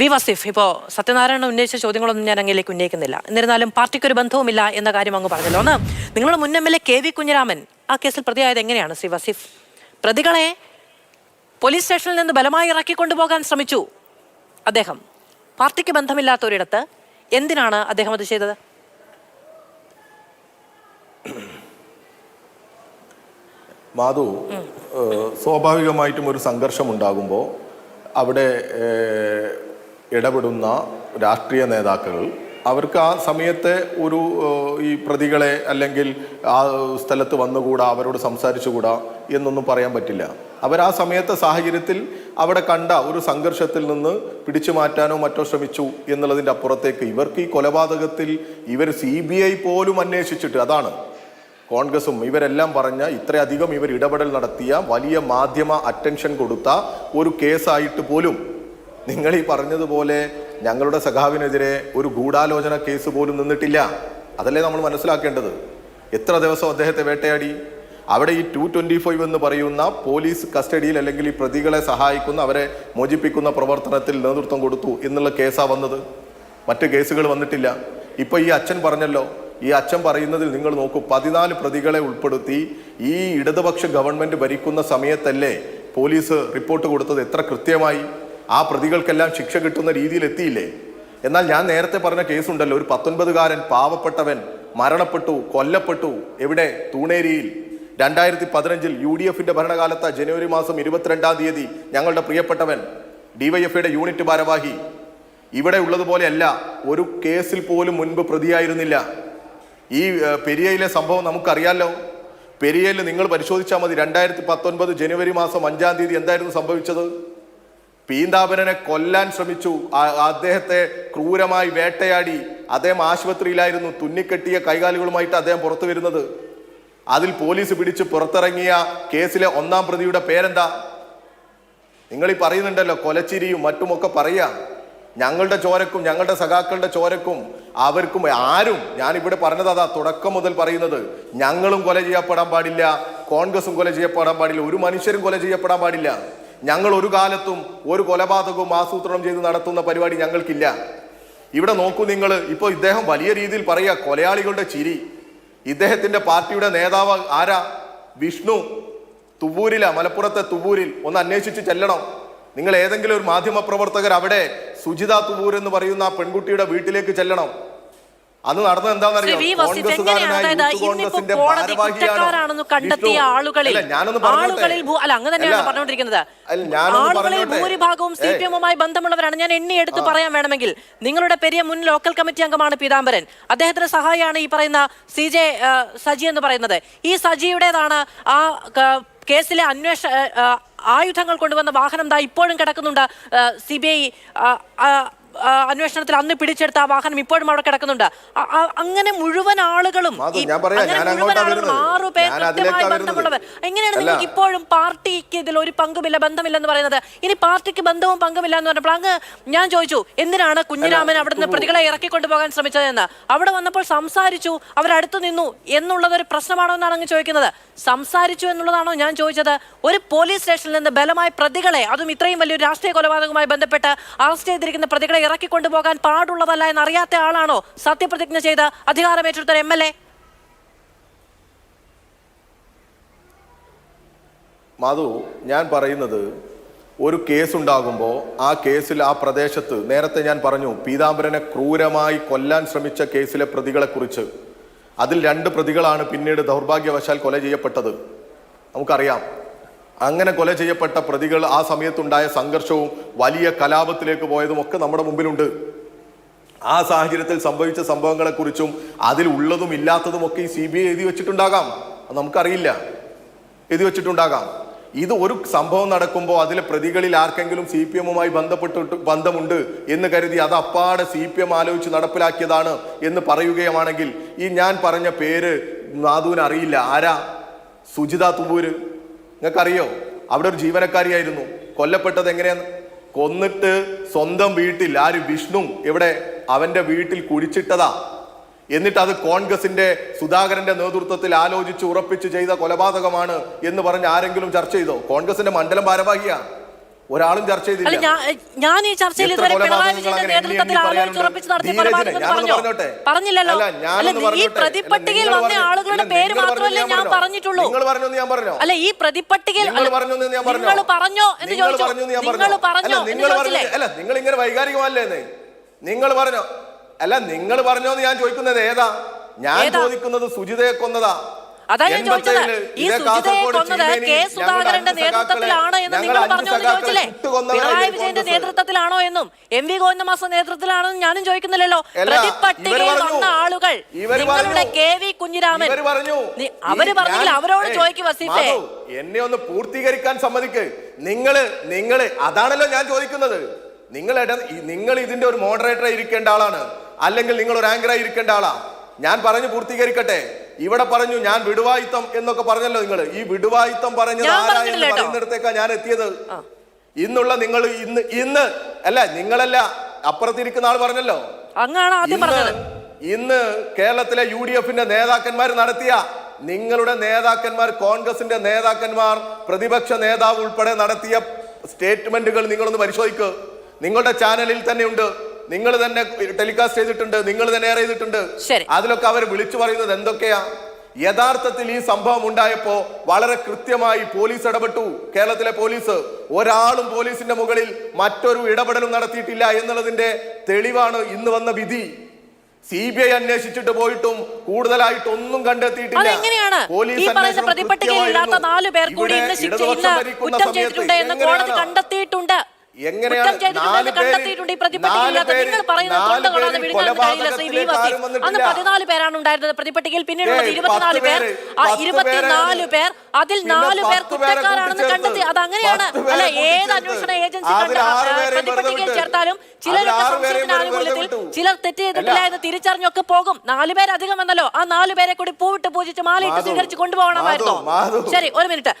V Wasif ഇപ്പോൾ സത്യനാരായണൻ ഉന്നയിച്ച ചോദ്യങ്ങളൊന്നും ഞാൻ അങ്ങിലേക്ക് ഉന്നയിക്കുന്നില്ല. എന്നിരുന്നാലും പാർട്ടിക്ക് ഒരു ബന്ധവുമില്ല എന്ന കാര്യം അങ്ങ് പറഞ്ഞല്ലോ. ഒന്ന് നിങ്ങളുടെ മുൻ M L A K V Kunhiraman ആ കേസിൽ പ്രതിയായത് എങ്ങനെയാണ് ശ്രീ വസീഫ്? പ്രതികളെ പോലീസ് സ്റ്റേഷനിൽ നിന്ന് ബലമായി ഇറക്കിക്കൊണ്ടുപോകാൻ ശ്രമിച്ചു അദ്ദേഹം. പാർട്ടിക്ക് ബന്ധമില്ലാത്ത ഒരിടത്ത് എന്തിനാണ് അദ്ദേഹം അത് ചെയ്തത്? മാധു സ്വാഭാവികമായിട്ടും ഒരു സംഘർഷം ഉണ്ടാകുമ്പോൾ അവിടെ ഇടപെടുന്ന രാഷ്ട്രീയ നേതാക്കൾ അവർക്ക് ആ സമയത്തെ ഒരു ഈ പ്രതികളെ അല്ലെങ്കിൽ ആ സ്ഥലത്ത് വന്നുകൂടാ അവരോട് സംസാരിച്ചുകൂടാ എന്നൊന്നും പറയാൻ പറ്റില്ല. അവർ ആ സമയത്തെ സാഹചര്യത്തിൽ അവിടെ കണ്ട ഒരു സംഘർഷത്തിൽ നിന്ന് പിടിച്ചു മാറ്റാനോ മറ്റോ ശ്രമിച്ചു എന്നുള്ളതിന്റെ അപ്പുറത്തേക്ക് ഇവർക്ക് ഈ കൊലപാതകത്തിൽ ഇവർ സി ബി ഐ പോലും അന്വേഷിച്ചിട്ട് അതാണ്. കോൺഗ്രസും ഇവരെല്ലാം പറഞ്ഞ ഇത്രയധികം ഇവർ ഇടപെടൽ നടത്തിയ വലിയ മാധ്യമ അറ്റൻഷൻ കൊടുത്ത ഒരു കേസായിട്ട് പോലും നിങ്ങൾ ഈ പറഞ്ഞതുപോലെ ഞങ്ങളുടെ സഖാവിനെതിരെ ഒരു ഗൂഢാലോചന കേസ് പോലും നിന്നിട്ടില്ല. അതല്ലേ നമ്മൾ മനസ്സിലാക്കേണ്ടത്? എത്ര ദിവസം അദ്ദേഹത്തെ വേട്ടയാടി? അവിടെ ഈ ടു ട്വന്റി ഫൈവ് എന്ന് പറയുന്ന പോലീസ് കസ്റ്റഡിയിൽ അല്ലെങ്കിൽ ഈ പ്രതികളെ സഹായിക്കുന്ന അവരെ മോചിപ്പിക്കുന്ന പ്രവർത്തനത്തിൽ നേതൃത്വം കൊടുത്തു എന്നുള്ള കേസാണ് വന്നത്. മറ്റ് കേസുകൾ വന്നിട്ടില്ല. ഇപ്പോൾ ഈ അച്ഛൻ പറഞ്ഞല്ലോ ഈ അച്ഛൻ പറയുന്നതിൽ നിങ്ങൾ നോക്കൂ പതിനാല് പ്രതികളെ ഉൾപ്പെടുത്തി ഈ ഇടതുപക്ഷ ഗവൺമെന്റ് ഭരിക്കുന്ന സമയത്തല്ലേ പോലീസ് റിപ്പോർട്ട് കൊടുത്തത്. എത്ര കൃത്യമായി? ആ പ്രതികൾക്കെല്ലാം ശിക്ഷ കിട്ടുന്ന രീതിയിൽ എത്തിയില്ലേ? എന്നാൽ ഞാൻ നേരത്തെ പറഞ്ഞ കേസുണ്ടല്ലോ ഒരു പത്തൊൻപതുകാരൻ പാവപ്പെട്ടവൻ മരണപ്പെട്ടു കൊല്ലപ്പെട്ടു എവിടെ? തൂണേരിയിൽ. രണ്ടായിരത്തി പതിനഞ്ചിൽ യു ഡി എഫിന്റെ ഭരണകാലത്ത് ജനുവരി മാസം ഇരുപത്തിരണ്ടാം തീയതി ഞങ്ങളുടെ പ്രിയപ്പെട്ടവൻ ഡിവൈഎഫ്ഐയുടെ യൂണിറ്റ് ഭാരവാഹി. ഇവിടെ ഉള്ളതുപോലെയല്ല ഒരു കേസിൽ പോലും മുൻപ് പ്രതിയായിരുന്നില്ല. ഈ പെരിയയിലെ സംഭവം നമുക്കറിയാലോ? പെരിയയിൽ നിങ്ങൾ പരിശോധിച്ചാൽ മതി രണ്ടായിരത്തി പത്തൊൻപത് ജനുവരി മാസം അഞ്ചാം തീയതി എന്തായിരുന്നു സംഭവിച്ചത്? പീതാംബരനെ കൊല്ലാൻ ശ്രമിച്ചു. അദ്ദേഹത്തെ ക്രൂരമായി വേട്ടയാടി. അദ്ദേഹം ആശുപത്രിയിലായിരുന്നു. തുന്നിക്കെട്ടിയ കൈകാലുകളുമായിട്ട് അദ്ദേഹം പുറത്തു വരുന്നത്. അതിൽ പോലീസ് പിടിച്ച് പുറത്തിറങ്ങിയ കേസിലെ ഒന്നാം പ്രതിയുടെ പേരെന്താ? നിങ്ങൾ ഈ പറയുന്നുണ്ടല്ലോ കൊലച്ചിരിയും മറ്റുമൊക്കെ പറയാ. ഞങ്ങളുടെ ചോരക്കും ഞങ്ങളുടെ സഖാക്കളുടെ ചോരക്കും അവർക്കും ആരും ഞാനിവിടെ പറഞ്ഞത് അതാ തുടക്കം മുതൽ പറയുന്നത്. ഞങ്ങളും കൊല ചെയ്യപ്പെടാൻ പാടില്ല കോൺഗ്രസും കൊല ചെയ്യപ്പെടാൻ പാടില്ല ഒരു മനുഷ്യരും കൊല ചെയ്യപ്പെടാൻ പാടില്ല. ഞങ്ങൾ ഒരു കാലത്തും ഒരു കൊലപാതകവും ആസൂത്രണം ചെയ്ത് നടത്തുന്ന പരിപാടി ഞങ്ങൾക്കില്ല. ഇവിടെ നോക്കൂ നിങ്ങൾ ഇപ്പോൾ ഇദ്ദേഹം വലിയ രീതിയിൽ പറയുക കൊലയാളികളുടെ ചിരി. ഇദ്ദേഹത്തിന്റെ പാർട്ടിയുടെ നേതാവ് ആരാ? വിഷ്ണു. തുവൂരില മലപ്പുറത്തെ തുവൂരിൽ. ഒന്ന് അന്വേഷിച്ച് ചെല്ലണം. നിങ്ങൾ ഏതെങ്കിലും ഒരു മാധ്യമ പ്രവർത്തകർ അവിടെ സുജിത തുവൂർ എന്ന് പറയുന്ന ആ പെൺകുട്ടിയുടെ വീട്ടിലേക്ക് ചെല്ലണം. അന്ന് നടന്നത് എന്താണെന്നറിയാം? കണ്ടെത്തിയ ആളുകളിൽ ആളുകളിൽ അല്ല അങ്ങനെ തന്നെയാണ് പറഞ്ഞുകൊണ്ടിരിക്കുന്നത് ആളുകളിൽ ഭൂരിഭാഗവും സി പി എമ്മുമായി ബന്ധമുള്ളവരാണ്. ഞാൻ എണ്ണി എടുത്ത് പറയാൻ വേണമെങ്കിൽ നിങ്ങളുടെ പെരിയ മുൻ ലോക്കൽ കമ്മിറ്റി അംഗമാണ് പീതാംബരൻ. അദ്ദേഹത്തിന്റെ സഹായിയാണ് ഈ പറയുന്ന സി ജെ സജി എന്ന് പറയുന്നത്. ഈ സജിയുടേതാണ് ആ കേസിലെ അന്വേഷണ ആയുധങ്ങൾ കൊണ്ടുവന്ന വാഹനം ദാ ഇപ്പോഴും കിടക്കുന്നുണ്ട് സി ബി ഐ അന്വേഷണത്തിൽ അന്ന് പിടിച്ചെടുത്ത ആ വാഹനം ഇപ്പോഴും അവിടെ കിടക്കുന്നുണ്ട്. അങ്ങനെ മുഴുവൻ ആളുകളും ആറു പേർ ഞാൻ കൃത്യമായി അതിലേക്കാ ബന്ധമുള്ളവർ. എങ്ങനെയാണ് നിങ്ങൾക്ക് ഇപ്പോഴും പാർട്ടിക്ക് ഇതിൽ ഒരു പങ്കുമില്ല ബന്ധമില്ലെന്ന് പറയുന്നത്? ഇനി പാർട്ടിക്ക് ബന്ധവും പങ്കുമില്ല എന്ന് പറഞ്ഞപ്പോൾ അങ്ങ് ഞാൻ ചോദിച്ചു എന്തിനാണ് കുഞ്ഞിരാമൻ അവിടുന്ന് പ്രതികളെ ഇറക്കിക്കൊണ്ടു പോകാൻ ശ്രമിച്ചതെന്ന്? അവിടെ വന്നപ്പോൾ സംസാരിച്ചു അവരടുത്തു നിന്നു എന്നുള്ളത് ഒരു പ്രശ്നമാണോ എന്നാണ് അങ്ങ് ചോദിക്കുന്നത്. സംസാരിച്ചു എന്നുള്ളതാണോ ഞാൻ ചോദിച്ചത്? ഒരു പോലീസ് സ്റ്റേഷനിൽ നിന്ന് ബലമായ പ്രതികളെ അതും ഇത്രയും വലിയ രാഷ്ട്രീയ കൊലപാതകവുമായി ബന്ധപ്പെട്ട് അറസ്റ്റ് ചെയ്തിരിക്കുന്ന പ്രതികളെ ഇറക്കിക്കൊണ്ടുപോകാൻ പാടുള്ളതല്ല എന്നറിയാത്ത ആളാണോ സത്യപ്രതിജ്ഞ ചെയ്ത് അധികാരമേറ്റെടുത്ത എം എൽ എ? മധു ഞാൻ പറയുന്നത് ഒരു കേസ് ഉണ്ടാകുമ്പോൾ ആ കേസിൽ ആ പ്രദേശത്ത് നേരത്തെ ഞാൻ പറഞ്ഞു പീതാംബരനെ ക്രൂരമായി കൊല്ലാൻ ശ്രമിച്ച കേസിലെ പ്രതികളെ കുറിച്ച്. അതിൽ രണ്ട് പ്രതികളാണ് പിന്നീട് ദൗർഭാഗ്യവശാൽ കൊല ചെയ്യപ്പെട്ടത്. നമുക്കറിയാം. അങ്ങനെ കൊല ചെയ്യപ്പെട്ട പ്രതികൾ ആ സമയത്തുണ്ടായ സംഘർഷവും വലിയ കലാപത്തിലേക്ക് പോയതും ഒക്കെ നമ്മുടെ മുമ്പിലുണ്ട്. ആ സാഹചര്യത്തിൽ സംഭവിച്ച സംഭവങ്ങളെക്കുറിച്ചും അതിൽ ഉള്ളതും ഇല്ലാത്തതും ഒക്കെ ഈ സി ബി ഐ എഴുതി വെച്ചിട്ടുണ്ടാകാം. അത് നമുക്കറിയില്ല. എഴുതി വെച്ചിട്ടുണ്ടാകാം. ഇത് ഒരു സംഭവം നടക്കുമ്പോൾ അതിലെ പ്രതികളിൽ ആർക്കെങ്കിലും സി പി എമ്മുമായി ബന്ധപ്പെട്ടിട്ട് ബന്ധമുണ്ട് എന്ന് കരുതി അത് അപ്പാടെ സി പി എം ആലോചിച്ച് നടപ്പിലാക്കിയതാണ് എന്ന് പറയുകയാണെങ്കിൽ ഈ ഞാൻ പറഞ്ഞ പേര് നാദുവിനറിയില്ല ആരാ? സുജിത തുബൂര് നിങ്ങൾക്കറിയോ? അവിടെ ഒരു ജീവനക്കാരിയായിരുന്നു. കൊല്ലപ്പെട്ടത് എങ്ങനെയാന്ന്? കൊന്നിട്ട് സ്വന്തം വീട്ടിൽ ആര്? വിഷ്ണു എവിടെ അവന്റെ വീട്ടിൽ കുഴിച്ചിട്ടതാ. എന്നിട്ട് അത് കോൺഗ്രസിന്റെ സുധാകരന്റെ നേതൃത്വത്തിൽ ആലോചിച്ച് ഉറപ്പിച്ച് ചെയ്ത കൊലപാതകമാണ് എന്ന് പറഞ്ഞ് ആരെങ്കിലും ചർച്ച ചെയ്തോ? കോൺഗ്രസിന്റെ മണ്ഡലം ഭാരവാഹിയാ. ഒരാളും ചർച്ച ചെയ്തില്ല. ഞാൻ ഈ ചർച്ചയിൽ ഇതുവരെ പിണറായി വിജയന്റെ നേതൃത്വത്തിൽ എണ്ണി ആലോചിച്ച് പറയാനുണ്ട്? ഉറപ്പിച്ച് നടത്തിയ ധീരജനെ, കൊലപാതകം ഞാനൊന്ന് പറഞ്ഞോ? പറഞ്ഞോട്ടെ? പറഞ്ഞില്ലല്ലോ. ഈ നിങ്ങൾ വന്ന. ആളുകളുടെ പേര് മാത്രമല്ലേ ഞാൻ പറഞ്ഞിട്ടുള്ളൂ. അല്ല ഈ നിങ്ങൾ പറഞ്ഞു എന്ന് ചോദിച്ചു. നിങ്ങൾ പറഞ്ഞോ? എന്ന് ചോദിച്ചില്ലേ? അല്ല നിങ്ങൾ ഇങ്ങനെ വൈകാരികമല്ലേ നിങ്ങൾ പറഞ്ഞോ? അല്ല നിങ്ങൾ പറഞ്ഞോന്ന് ഞാൻ ചോദിക്കുന്നത് ഏതാ? ഞാൻ ചോദിക്കുന്നത് സുജിതയെ കൊന്നതാ. അതാ ഞാൻ ചോദിച്ചത്. ഈ സുജിതയെ കൊന്നത് കെ സുധാകരന്റെ നേതൃത്വത്തിലാണോ എന്ന് നിങ്ങൾ പറഞ്ഞു ചോദിച്ചില്ലേ? പിണറായി വിജയന്റെ നേതൃത്വത്തിലാണോ എന്നും എം വി ഗോവിന്ദമാസ നേതൃത്വത്തിലാണോ എന്നും ഞാനും ചോദിക്കുന്നില്ലല്ലോ. പ്രതിപട്ടികയിൽ വന്ന ആളുകൾ നിങ്ങളുടെ. K V Kunhiraman. അവർ പറഞ്ഞില്ല അവരോട് ചോദിക്കുക ചോദിക്കും വസീഫെ. എന്നെ ഒന്ന് പൂർത്തീകരിക്കാൻ സമ്മതിക്ക്. നിങ്ങൾ നിങ്ങൾ അതാണല്ലോ ഞാൻ ചോദിക്കുന്നത്. നിങ്ങൾ നിങ്ങൾ ഇതിന്റെ ഒരു മോഡറേറ്റർ ഇരിക്കേണ്ട ആളാണ്. അല്ലെങ്കിൽ നിങ്ങൾ ഒരു ആങ്കറായി ഇരിക്കേണ്ട ആളാ. ഞാൻ പറഞ്ഞു പൂർത്തീകരിക്കട്ടെ. ഇവിടെ പറഞ്ഞു ഞാൻ വിടുവായിത്തം എന്നൊക്കെ പറഞ്ഞല്ലോ നിങ്ങൾ ഈ വിടുവായിത്തം പറഞ്ഞത് ആരാ എന്ന് പറയുന്നിടത്തേക്കാ ഞാൻ എത്തിയത്. ഇന്നുള്ള നിങ്ങൾ ഇന്ന് ഇന്ന് അല്ല നിങ്ങളല്ല അപ്പുറത്തിരിക്കുന്ന ആൾ പറഞ്ഞല്ലോ. ഇന്ന് കേരളത്തിലെ യു ഡി എഫിന്റെ നേതാക്കന്മാർ നടത്തിയ നിങ്ങളുടെ നേതാക്കന്മാർ കോൺഗ്രസിന്റെ നേതാക്കന്മാർ പ്രതിപക്ഷ നേതാവ് ഉൾപ്പെടെ നടത്തിയ സ്റ്റേറ്റ്മെന്റുകൾ നിങ്ങളൊന്ന് പരിശോധിക്കുക നിങ്ങളുടെ ചാനലിൽ തന്നെ ഉണ്ട്. നിങ്ങൾ തന്നെ ടെലികാസ്റ്റ് ചെയ്തിട്ടുണ്ട് നിങ്ങൾ തന്നെ എയർ ചെയ്തിട്ടുണ്ട്. അതിലൊക്കെ അവർ വിളിച്ചു പറയുന്നത് എന്തൊക്കെയാ? യഥാർത്ഥത്തിൽ ഈ സംഭവം ഉണ്ടായപ്പോ വളരെ കൃത്യമായി പോലീസ് ഇടപെട്ടു. കേരളത്തിലെ പോലീസ് ഒരാളും പോലീസിന്റെ മുകളിൽ മറ്റൊരു ഇടപെടലും നടത്തിയിട്ടില്ല എന്നുള്ളതിന്റെ തെളിവാണ് ഇന്ന് വന്ന വിധി. സി ബി ഐ അന്വേഷിച്ചിട്ട് പോയിട്ടും കൂടുതലായിട്ട് ഒന്നും കണ്ടെത്തിയിട്ടില്ല പോലീസ്. നാലു പേർ കൂടി ഇന്ന് ശിക്ഷ കുറ്റം ചെയ്തിട്ടുണ്ട് എന്ന് കോടതി കണ്ടെത്തിയിട്ടുണ്ട് അന്ന്. പതിനാല് പേരാണ് ഉണ്ടായിരുന്നത് പ്രതിപട്ടികയിൽ. പിന്നീടുള്ളത് ഇരുപത്തിനാല് പത്ത് പേർ. ആ പത്ത് ഇരുപത്തിനാല്. പേർ. അതിൽ നാല് പേർ കുറ്റക്കാരാണെന്ന്. കണ്ടെത്തി. അത് അങ്ങനെയാണ് അല്ല ഏത് അന്വേഷണ ഏജൻസി പ്രതിപട്ടികയിൽ ചേർത്താലും ചിലരൊക്കെ സംശയത്തിന്റെ ആനുകൂല്യത്തിൽ ചിലർ തെറ്റ് ചെയ്തിട്ടില്ല എന്ന് തിരിച്ചറിഞ്ഞൊക്കെ പോകും. നാല് പേരധികം എന്നല്ലോ ആ നാല് പേരെ കൂടി പൂവിട്ട് പൂജിച്ച് മാലയിട്ട് സ്വീകരിച്ച് കൊണ്ടുപോകണമായിരുന്നോ. ശരി ഒരു മിനിറ്റ്.